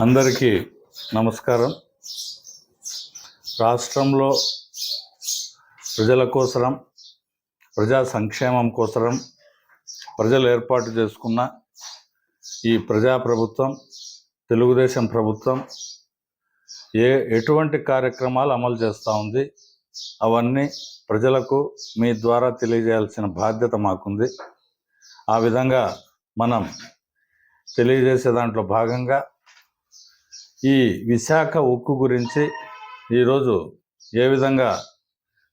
అందరికీ నమస్కారం. రాష్ట్రంలో ప్రజల కోసరం ప్రజా సంక్షేమం కోసరం ప్రజలు ఏర్పాటు చేసుకున్న ఈ ప్రజా ప్రభుత్వం తెలుగుదేశం ప్రభుత్వం ఏ ఎటువంటి కార్యక్రమాలు అమలు చేస్తూ ఉంది అవన్నీ ప్రజలకు మీ ద్వారా తెలియజేయాల్సిన బాధ్యత మాకుంది. ఆ విధంగా మనం తెలియజేసే దాంట్లో భాగంగా ఈ విశాఖ ఉక్కు గురించి ఈరోజు ఏ విధంగా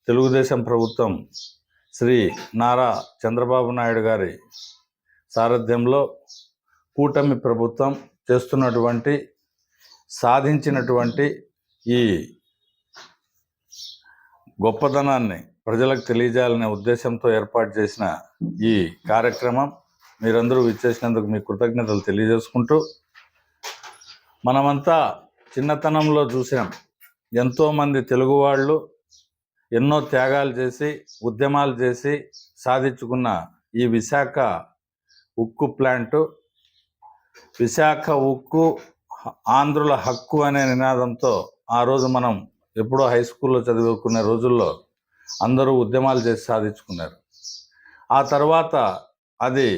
తెలుగుదేశం ప్రభుత్వం శ్రీ నారా చంద్రబాబు నాయుడు గారి సారథ్యంలో కూటమి ప్రభుత్వం చేస్తున్నటువంటి సాధించినటువంటి ఈ గొప్పతనాన్ని ప్రజలకు తెలియజేయాలనే ఉద్దేశంతో ఏర్పాటు చేసిన ఈ కార్యక్రమం మీరందరూ విచ్చేసినందుకు మీ కృతజ్ఞతలు తెలియజేసుకుంటూ మనమంతా చిన్నతనంలో చూసాం ఎంతోమంది తెలుగు వాళ్ళు ఎన్నో త్యాగాలు చేసి ఉద్యమాలు చేసి సాధించుకున్న ఈ విశాఖ ఉక్కు ప్లాంటు విశాఖ ఉక్కు ఆంధ్రుల హక్కు అనే నినాదంతో ఆ రోజు మనం ఎప్పుడో హై స్కూల్లో చదువుకునే రోజుల్లో అందరూ ఉద్యమాలు చేసి సాధించుకున్నారు. ఆ తర్వాత అది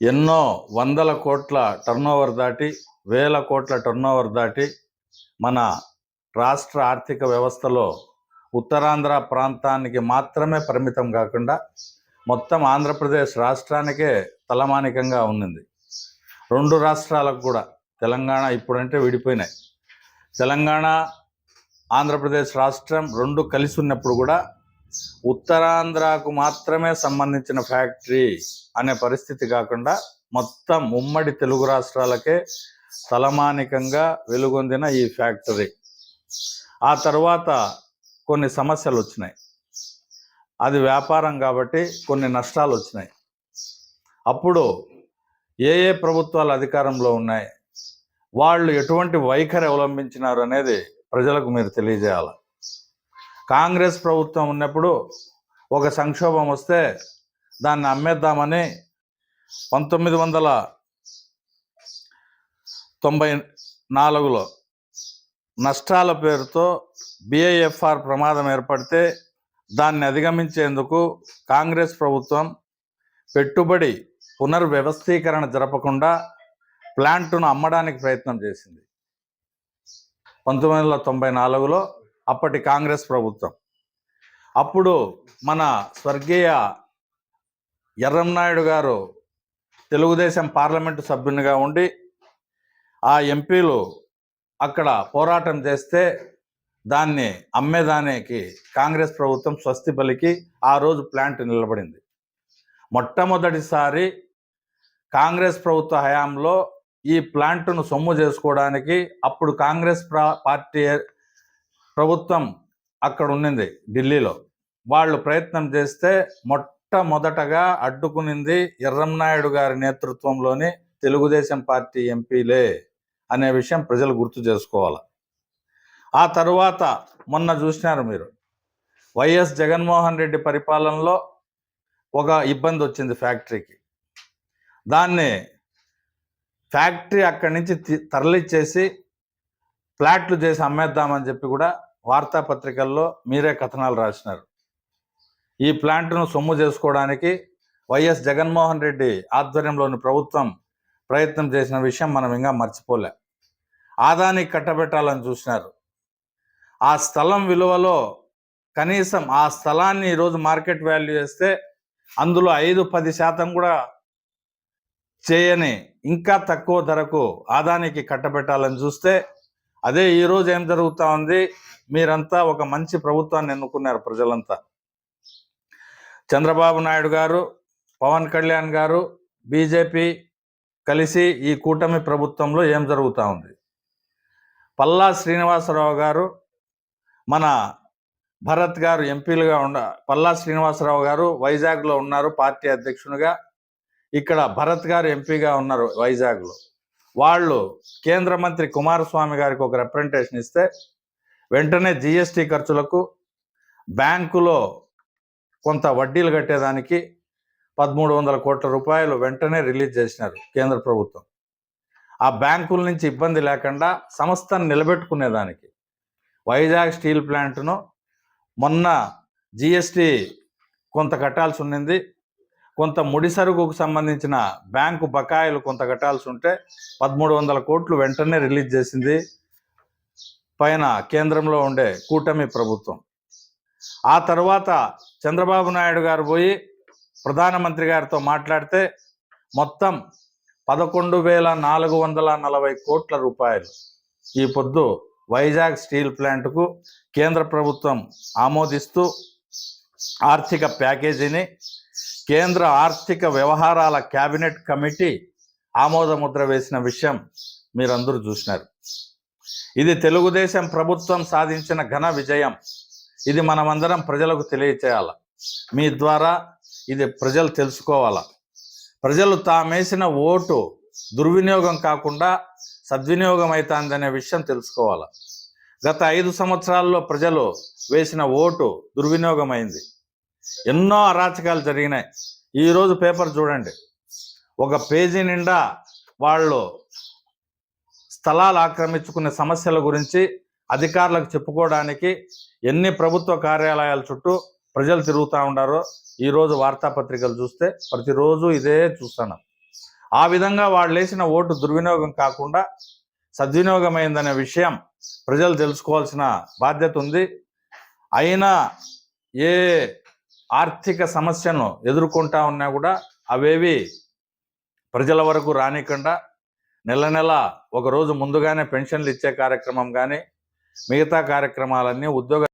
ఎన్నో వందల కోట్ల టర్నోవర్ దాటి వేల కోట్ల టర్నోవర్ దాటి మన రాష్ట్ర ఆర్థిక వ్యవస్థలో ఉత్తరాంధ్ర ప్రాంతానికి మాత్రమే పరిమితం కాకుండా మొత్తం ఆంధ్రప్రదేశ్ రాష్ట్రానికే తలమానికంగా ఉన్నింది రెండు రాష్ట్రాలకు కూడా తెలంగాణ ఇప్పుడంటే విడిపోయినాయి. తెలంగాణ ఆంధ్రప్రదేశ్ రాష్ట్రం రెండు కలిసి ఉన్నప్పుడు కూడా ఉత్తరాంధ్రకు మాత్రమే సంబంధించిన ఫ్యాక్టరీ అనే పరిస్థితి కాకుండా మొత్తం ఉమ్మడి తెలుగు రాష్ట్రాలకే తలమానికంగా వెలుగొందిన ఈ ఫ్యాక్టరీ. ఆ తర్వాత కొన్ని సమస్యలు వచ్చినాయి. అది వ్యాపారం కాబట్టి కొన్ని నష్టాలు వచ్చినాయి. అప్పుడు ఏ ఏ ప్రభుత్వాలు అధికారంలో ఉన్నాయి? వాళ్ళు ఎటువంటి వైఖరి అవలంబించినారు అనేది ప్రజలకు మీరు తెలియజేయాలి. కాంగ్రెస్ ప్రభుత్వం ఉన్నప్పుడు ఒక సంక్షోభం వస్తే దాన్ని అమ్మేద్దామని పంతొమ్మిది వందల తొంభై నాలుగులో నష్టాల పేరుతో బిఐఎఫ్ఆర్ ప్రమాదం ఏర్పడితే దాన్ని అధిగమించేందుకు కాంగ్రెస్ ప్రభుత్వం పెట్టుబడి పునర్వ్యవస్థీకరణ జరపకుండా ప్లాంటును అమ్మడానికి ప్రయత్నం చేసింది. పంతొమ్మిది వందల తొంభై నాలుగులో అప్పటి కాంగ్రెస్ ప్రభుత్వం. అప్పుడు మన స్వర్గీయ ఎర్రంనాయుడు గారు తెలుగుదేశం పార్లమెంటు సభ్యునిగా ఉండి ఆ ఎంపీలు అక్కడ పోరాటం చేస్తే దాన్ని అమ్మేదానికి కాంగ్రెస్ ప్రభుత్వం స్వస్తి పలికి ఆ రోజు ప్లాంట్ నిలబడింది. మొట్టమొదటిసారి కాంగ్రెస్ ప్రభుత్వ హయాంలో ఈ ప్లాంట్ను సొమ్ము చేసుకోవడానికి అప్పుడు కాంగ్రెస్ పార్టీ ప్రభుత్వం అక్కడ ఉన్నింది ఢిల్లీలో. వాళ్ళు ప్రయత్నం చేస్తే మొట్టమొదటగా అడ్డుకునింది ఎర్రంనాయుడు గారి నేతృత్వంలోని తెలుగుదేశం పార్టీ ఎంపీలే. అనే విషయం ప్రజలు గుర్తు చేసుకోవాలి. ఆ తరువాత మొన్న చూసినారు మీరు వైఎస్ జగన్మోహన్ రెడ్డి పరిపాలనలో ఒక ఇబ్బంది వచ్చింది ఫ్యాక్టరీకి. దాన్ని ఫ్యాక్టరీ అక్కడి నుంచి తి- తరలిచ్చేసి ఫ్లాట్లు చేసి అమ్మేద్దామని చెప్పి కూడా వార్తాపత్రికల్లో మీరే కథనాలు రాసినారు. ఈ ప్లాంట్ను సొమ్ము చేసుకోవడానికి వైఎస్ జగన్మోహన్ రెడ్డి ఆధ్వర్యంలోని ప్రభుత్వం ప్రయత్నం చేసిన విషయం మనం ఇంకా మర్చిపోలే. ఆదానికి కట్టబెట్టాలని చూసినారు. ఆ స్థలం విలువలో కనీసం ఆ స్థలాన్ని ఈరోజు మార్కెట్ వాల్యూ చేస్తే అందులో ఐదు పది శాతం కూడా చేయని ఇంకా తక్కువ ధరకు ఆదానికి కట్టబెట్టాలని చూస్తే అదే ఈరోజు ఏం జరుగుతూ ఉంది? మీరంతా ఒక మంచి ప్రభుత్వాన్ని ఎన్నుకున్నారు ప్రజలంతా. చంద్రబాబు నాయుడు గారు పవన్ కళ్యాణ్ గారు బీజేపీ కలిసి ఈ కూటమి ప్రభుత్వంలో ఏం జరుగుతూ ఉంది? పల్లా శ్రీనివాసరావు గారు మన భరత్ గారు ఎంపీలుగా ఉండ పల్లా శ్రీనివాసరావు గారు వైజాగ్లో ఉన్నారు పార్టీ అధ్యక్షునిగా. ఇక్కడ భరత్ గారు ఎంపీగా ఉన్నారు వైజాగ్లో. వాళ్ళు కేంద్ర మంత్రి కుమారస్వామి గారికి ఒక రిప్రజెంటేషన్ ఇస్తే వెంటనే జిఎస్టీ ఖర్చులకు బ్యాంకులో కొంత వడ్డీలు కట్టేదానికి పదమూడు వందల కోట్ల రూపాయలు వెంటనే రిలీజ్ చేసినారు కేంద్ర ప్రభుత్వం. ఆ బ్యాంకుల నుంచి ఇబ్బంది లేకుండా సంస్థను నిలబెట్టుకునేదానికి వైజాగ్ స్టీల్ ప్లాంట్ను మొన్న జిఎస్టి కొంత కట్టాల్సి ఉన్నింది. కొంత ముడి సరుకుకు సంబంధించిన బ్యాంకు బకాయిలు కొంత కట్టాల్సి ఉంటే పదమూడు వందల కోట్లు వెంటనే రిలీజ్ చేసింది పైన కేంద్రంలో ఉండే కూటమి ప్రభుత్వం. ఆ తర్వాత చంద్రబాబు నాయుడు గారు పోయి ప్రధానమంత్రి గారితో మాట్లాడితే మొత్తం పదకొండు వేల నాలుగు వందల నలభై కోట్ల రూపాయలు. ఈ పొద్దు వైజాగ్ స్టీల్ ప్లాంట్కు కేంద్ర ప్రభుత్వం ఆమోదిస్తూ ఆర్థిక ప్యాకేజీని కేంద్ర ఆర్థిక వ్యవహారాల కేబినెట్ కమిటీ ఆమోదముద్ర వేసిన విషయం మీరందరూ చూసినారు. ఇది తెలుగుదేశం ప్రభుత్వం సాధించిన ఘన విజయం. ఇది మనమందరం ప్రజలకు తెలియచేయాల. మీ ద్వారా ఇది ప్రజలు తెలుసుకోవాలా? ప్రజలు తామేసిన ఓటు దుర్వినియోగం కాకుండా సద్వినియోగం అవుతుందనే విషయం తెలుసుకోవాలా? గత ఐదు సంవత్సరాల్లో ప్రజలు వేసిన ఓటు దుర్వినియోగం అయింది ఎన్నో అరాచకాలు జరిగినాయి. ఈరోజు పేపర్ చూడండి. ఒక పేజీ నిండా వాళ్ళు స్థలాలు ఆక్రమించుకునే సమస్యల గురించి అధికారులకు చెప్పుకోవడానికి ఎన్ని ప్రభుత్వ కార్యాలయాల చుట్టూ ప్రజలు తిరుగుతూ ఉండారో ఈరోజు వార్తాపత్రికలు చూస్తే ప్రతిరోజు ఇదే చూస్తున్నాం ఆ విధంగా వాళ్ళు వేసిన ఓటు దుర్వినియోగం కాకుండా సద్వినియోగమైందనే విషయం ప్రజలు తెలుసుకోవాల్సిన బాధ్యత ఉంది. అయినా ఏ ఆర్థిక సమస్యను ఎదుర్కొంటా ఉన్నా కూడా అవేవి ప్రజల వరకు రానికుండా నెల నెల ఒక రోజు ముందుగానే పెన్షన్లు ఇచ్చే కార్యక్రమం కానీ మిగతా కార్యక్రమాలన్నీ ఉద్యోగ